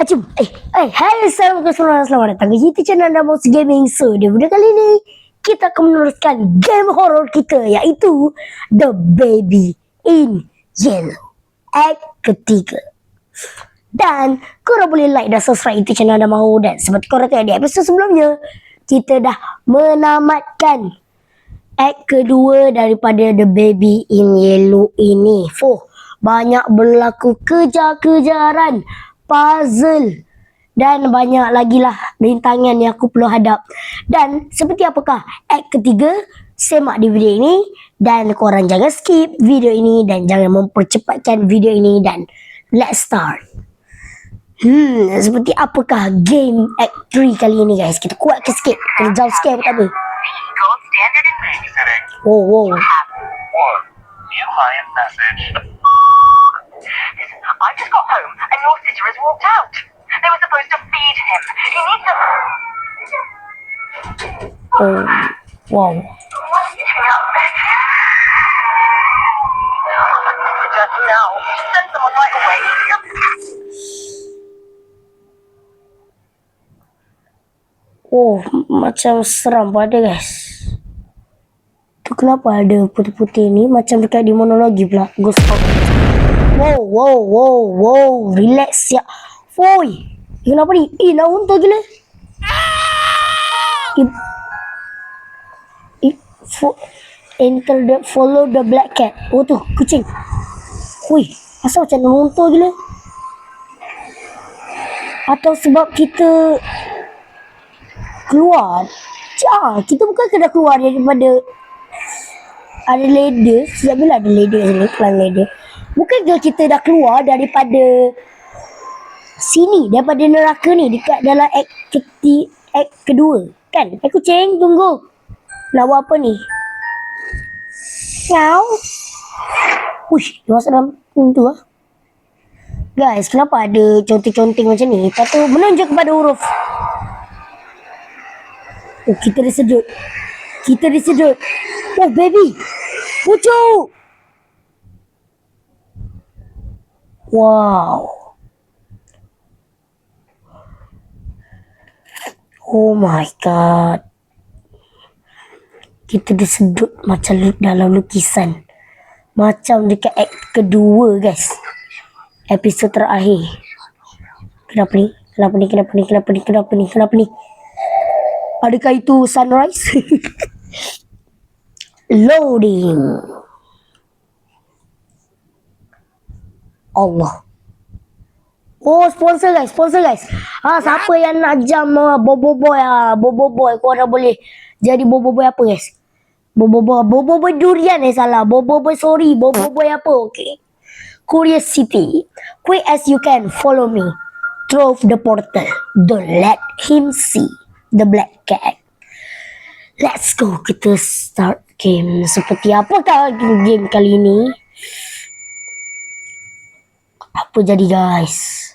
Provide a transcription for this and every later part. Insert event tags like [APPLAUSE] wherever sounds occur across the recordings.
Acum, eh, eh, hai Assalamualaikum warahmatullahi Selamat datang ke YouTube channel anda Mouse Gaming So, di video kali ini Kita akan meneruskan game horror kita Iaitu The Baby in Yellow. Act ketiga Dan korang boleh like dan? Subscribe YouTube channel anda mahu Dan seperti korang tengok di episod sebelumnya Kita dah menamatkan Act kedua daripada The Baby in Yellow ini Fuh, banyak berlaku kejar-kejaran puzzle dan banyak lagi lah rintangan yang aku perlu hadap. Dan seperti apakah act ketiga, semak di video ini dan korang jangan skip video ini dan jangan mempercepatkan video ini dan let's start. Hmm, seperti apakah game act 3 kali ini guys? Kita kuat ke sikit? Kena jauh sikit apa tak apa? Babysitting. Wow, wow. One. New client message. I just got home and your sister has walked out. They were supposed to feed him. He needs to. Oh, wow. What are you doing up there? Just now. Send someone right away. Oh, macam seram pada guys. Tu kenapa ada putih-putih ni macam dekat di monologi pula. Ghost Talk. Wow, wow, wow, wow. Relax ya. Woi. Eh, kenapa ni? Eh, naun tu gila. Eh, eh, fo, enter the, follow the black cat. Oh tu, kucing. Woi, asal macam naun tu gila. Atau sebab kita keluar. Ja, kita bukan kena keluar daripada ada ladder. Sejak bila ada ladder sini, plan ladder. Bukan ke kita dah keluar daripada sini, daripada neraka ni dekat dalam act keti, act kedua. Kan? Eh kucing, tunggu. Nak buat apa ni? Meow. Uish, dia masuk dalam pintu lah. Guys, kenapa ada conteng-conteng macam ni? Lepas tu menunjuk kepada huruf Oh, kita disedut. Kita disedut. Oh, baby. Pucuk. Wow. Oh my god. Kita disedut macam dalam lukisan. Macam dekat act kedua, guys. Episod terakhir. Kenapa ni? Kenapa ni? Kenapa ni? Kenapa ni? Kenapa ni? Kenapa ni? Adakah itu sunrise? [LAUGHS] Loading. Allah. Oh, sponsor guys, sponsor guys. Ah, siapa yang nak jam uh, Bobo Boy ah, Bobo Boy korang boleh jadi Bobo Boy apa guys? Bobo Boy, Bobo Boy durian eh salah. Bobo Boy sorry, Bobo Boy apa? Okay. Curious City. Quick as you can, follow me. Through the portal. Don't let him see the black cat. Let's go. Kita start game. Seperti apakah game kali ini? Apa jadi guys?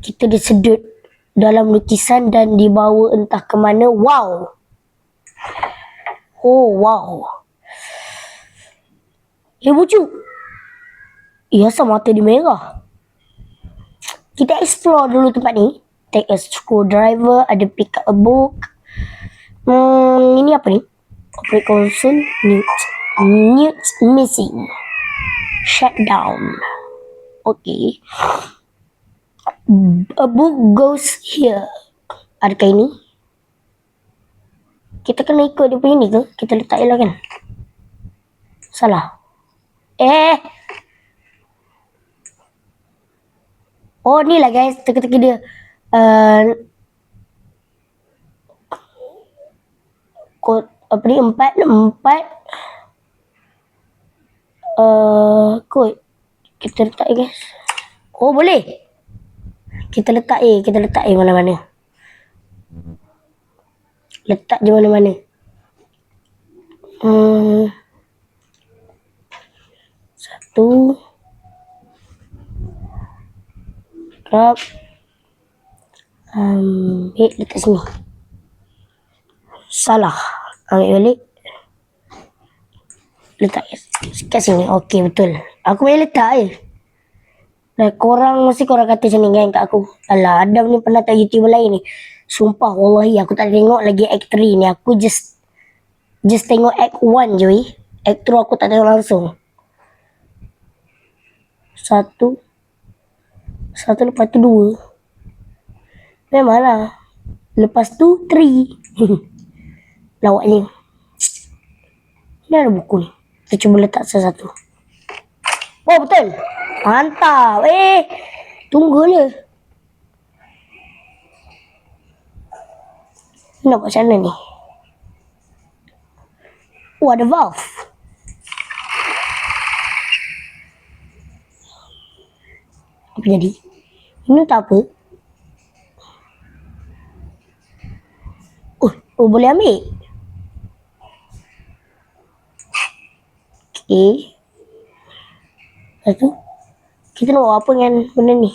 Kita disedut dalam lukisan dan dibawa entah ke mana. Wow. Oh wow. Eh bucu. Eh asal mata dia merah? Kita explore dulu tempat ni. Take a screwdriver, ada pick up a book. Hmm, ini apa ni? Operate console, mute. Mute missing. Shut down. Okay. A book goes here. Adakah ini? Kita kena ikut dia punya ni ke? Kita letak je lah kan? Salah. Eh. Oh ni lah guys. Teka-teka dia. Uh, kod apa ni empat empat uh, kod kita letak je guys. Oh boleh? Kita letak A. Kita letak A mana-mana. Letak je mana-mana. Hmm, satu. Grab um, Eh letak sini. Salah. Ambil balik Letak kat sini Okey betul Aku boleh letak je Nah, korang mesti korang kata macam ni kan kat aku. Alah, Adam ni pernah tak YouTuber lain ni. Sumpah, wallahi aku tak tengok lagi act 3 ni. Aku just just tengok act 1 je weh. Act 2 aku tak tengok langsung. Satu. Satu lepas tu dua. Memanglah. Lepas tu three. [LAUGHS] Lawaknya. Ni ada buku ni. Kita cuba letak satu-satu. Oh betul. Mantap. Eh. Tunggu je. Nak buat macam mana ni? Oh ada valve. Apa jadi? Ini tak apa. Oh, oh boleh ambil. Okay. Lepas tu, kita nak buat apa dengan benda ni?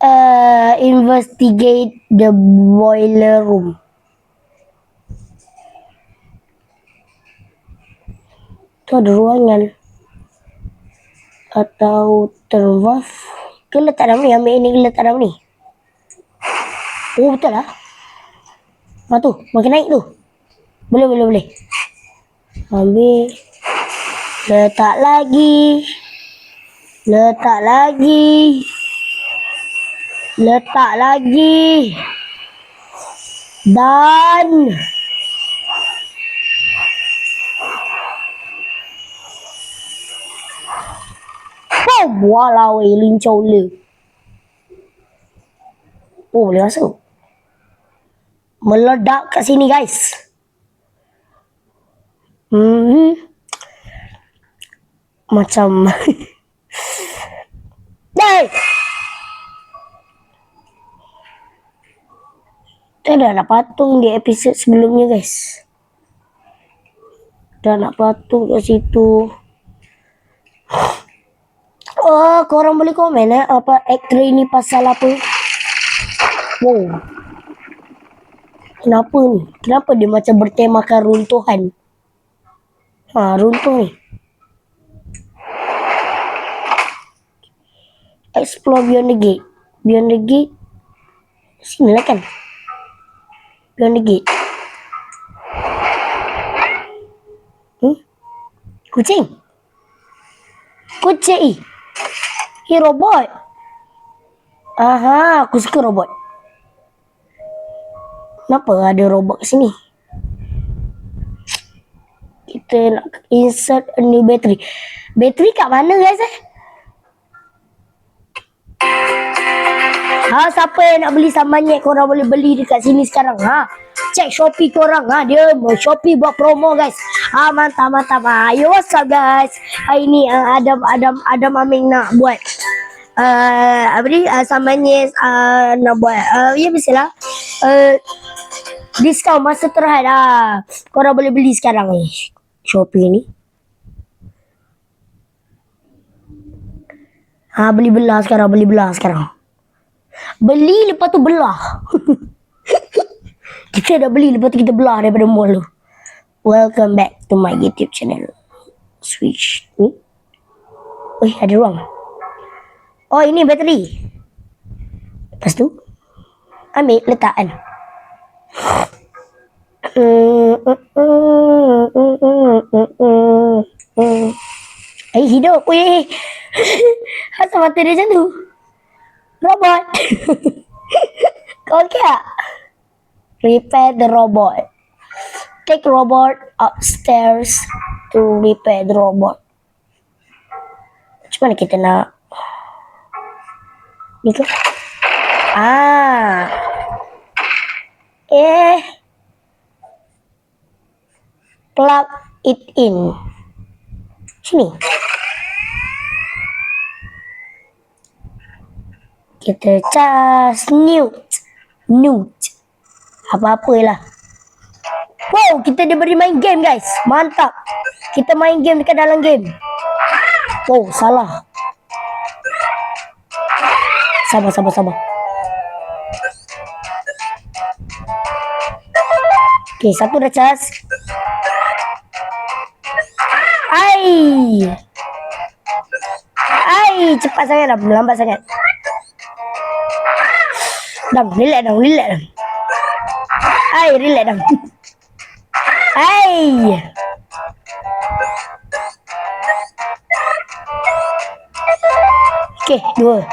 Uh, investigate the boiler room. Tu ada ruangan. Atau off. Ke letak dalam ni? Ambil ni ke letak dalam ni? Oh betul lah. Ah tu, makin naik tu. Boleh, boleh, boleh. Ambil. Letak lagi. Letak lagi. Letak lagi. Dan. Oh, walau eh, lincau le. Oh, boleh masuk. Meledak kat sini, guys. Hmm. Macam [LAUGHS] Hey! Kita dah nak patung di episod sebelumnya guys. Dah nak patung kat situ. Oh, korang boleh komen eh apa actor ni pasal apa? Wow. Kenapa ni? Kenapa dia macam bertemakan runtuhan? Ha, runtuh ni. Explore beyond the gate. Beyond the gate. Sini lah kan? Beyond the gate. Hmm? Kucing? Kucing? Ni robot. Aha, aku suka robot. Kenapa ada robot kat sini? Kita nak insert a new battery. Battery kat mana guys eh? Ha, siapa yang nak beli samanyek korang boleh beli dekat sini sekarang ha. Check Shopee korang ha. Dia mau Shopee buat promo guys. Ha, mantap mantap. Ha, yo what's up guys? Hari ni uh, Adam Adam Adam Aming nak buat uh, apa ni uh, samanyek uh, nak buat uh, ya biasalah. Uh, diskaun masa terakhir lah. Korang boleh beli sekarang ni. Shopee ni. Ha, beli belah sekarang, beli belah sekarang. Beli lepas tu belah. [LAUGHS] kita dah beli lepas tu kita belah daripada mall tu. Welcome back to my YouTube channel. Switch ni. Wih, ada ruang. Oh, ini bateri. Lepas tu, ambil letak kan. Eh, hidup. Weh. Asal mata dia macam tu? Robot. Kau okey tak? Repair the robot. Take robot upstairs to repair the robot. Macam mana kita nak? Ni ke? Ah. Eh. Plug it in. Sini. Kita cas newt. Newt. Apa-apalah. Wow, kita diberi main game guys. Mantap. Kita main game dekat dalam game. Oh, salah. Sabar, sabar, sabar. Okay, satu dah cas. Ai. Ai, cepat sangat dah. Lambat sangat. Dam, relax dam, relax dam. Ai, relax dam. Ai. Okey, dua.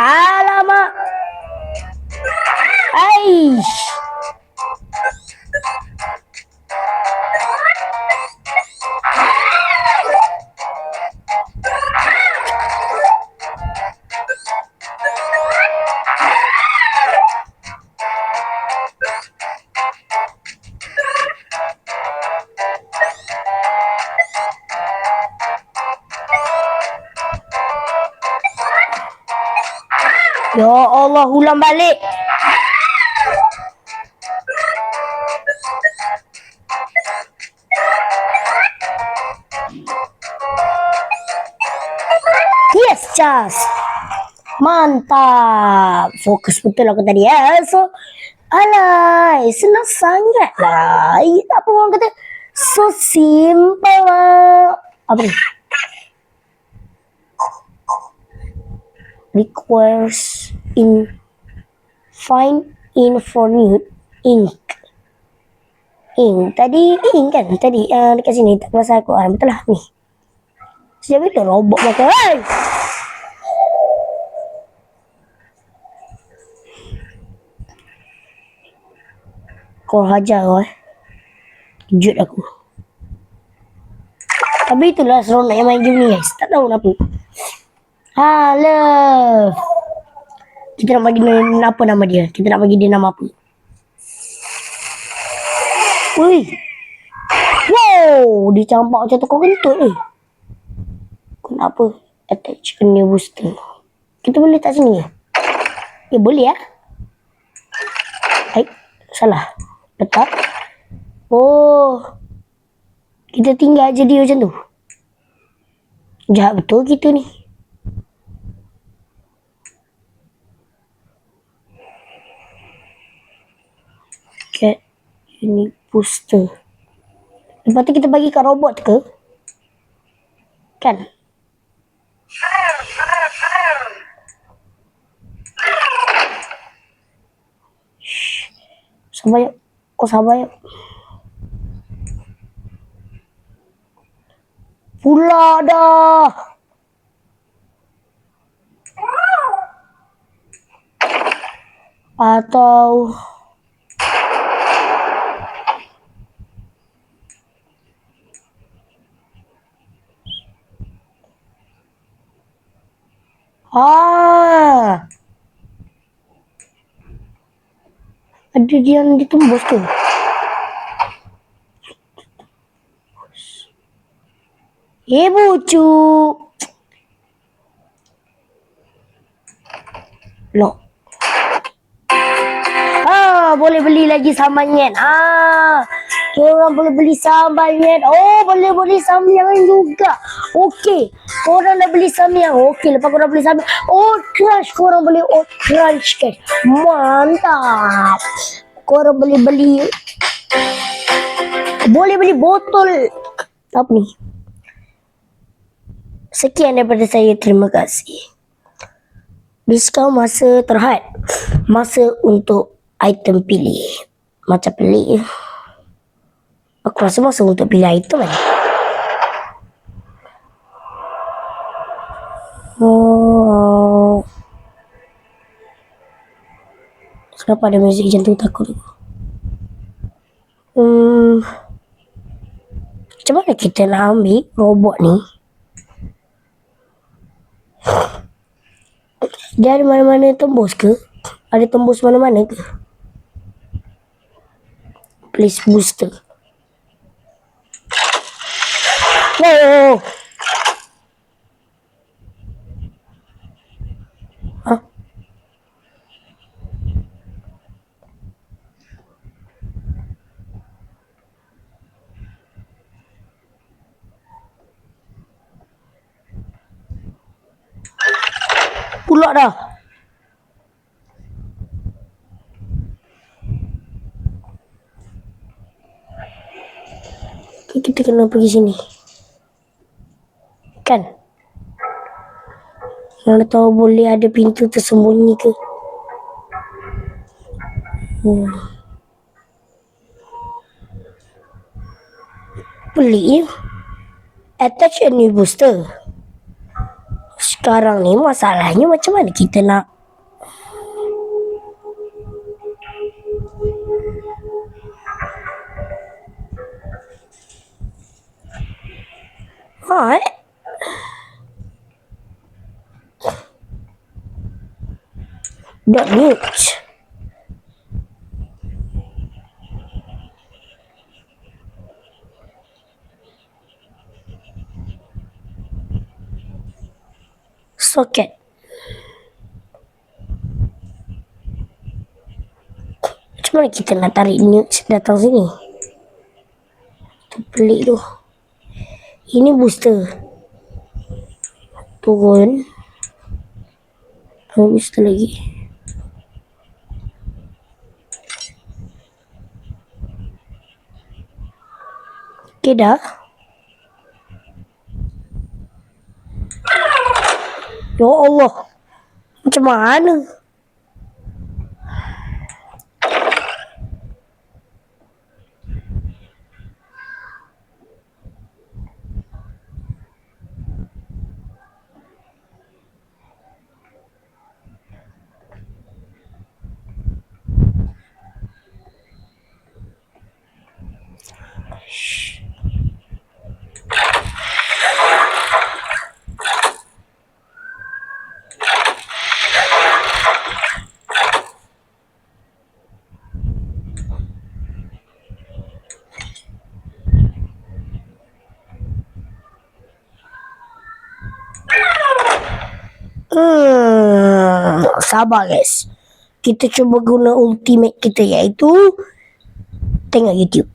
Alamak. Ai. Ya Allah, ulang balik. Yes, Jas. Mantap. Fokus betul aku tadi ya. So, alay, senang sangat lah. Eh, apa orang kata? So simple lah. Apa ni? requires in find infinite ink ink. Tadi ink kan? Tadi uh, dekat sini tak pasal aku ah, betul lah ni. Sejak bila robot makan hey! kau hajar kau eh. Kejut aku. Tapi itulah seronok yang main game ni guys. Tak tahu kenapa. Halo. Kita nak bagi nama apa nama dia? Kita nak bagi dia nama apa? Ui. Wow, dia campak macam kau kentut eh. Kenapa? Attach a new booster. Kita boleh tak sini? Eh, boleh ya? Eh, salah. Letak. Oh. Kita tinggal je dia macam tu. Jahat betul kita ni. Get unique booster. Lepas tu kita bagi kat robot ke? Kan? Sabar yuk. Kau sabar yuk. Pula dah. Atau... Ah. Ada yang ditembus tu. Eh bucuk. Lock. Ah, boleh beli lagi sambalnya. Ah. Kita orang boleh beli sambalnya. Oh, boleh beli sambalnya juga. Okey. Korang dah beli sambalnya. Okey, lepas korang beli sambalnya. Oh, crunch. Korang boleh oh, crunch guys. Mantap. Korang boleh beli. Boleh beli botol. Apa ni? Sekian daripada saya. Terima kasih. Diskaun masa terhad. Masa untuk item pilih. Macam pelik. Aku rasa masa untuk pilih item kan. Oh. Kenapa ada muzik tu takut aku. Hmm. Macam mana kita nak ambil robot ni? Dia ada mana-mana tembus ke? Ada tembus mana-mana ke? Please booster. Wow. Hah? Pulak dah. Okay, kita kena pergi sini. Kan? Mana tahu boleh ada pintu tersembunyi ke? Hmm. Pelik je. Attach a new booster. Sekarang ni masalahnya macam mana kita nak Ha Dot news. Socket. Macam mana kita nak tarik news datang sini? Tu pelik tu. Ini booster. Turun. Booster lagi. Okay dah. Ya Allah. Macam mana? Hmm, sabar guys. Kita cuba guna ultimate kita iaitu tengok YouTube.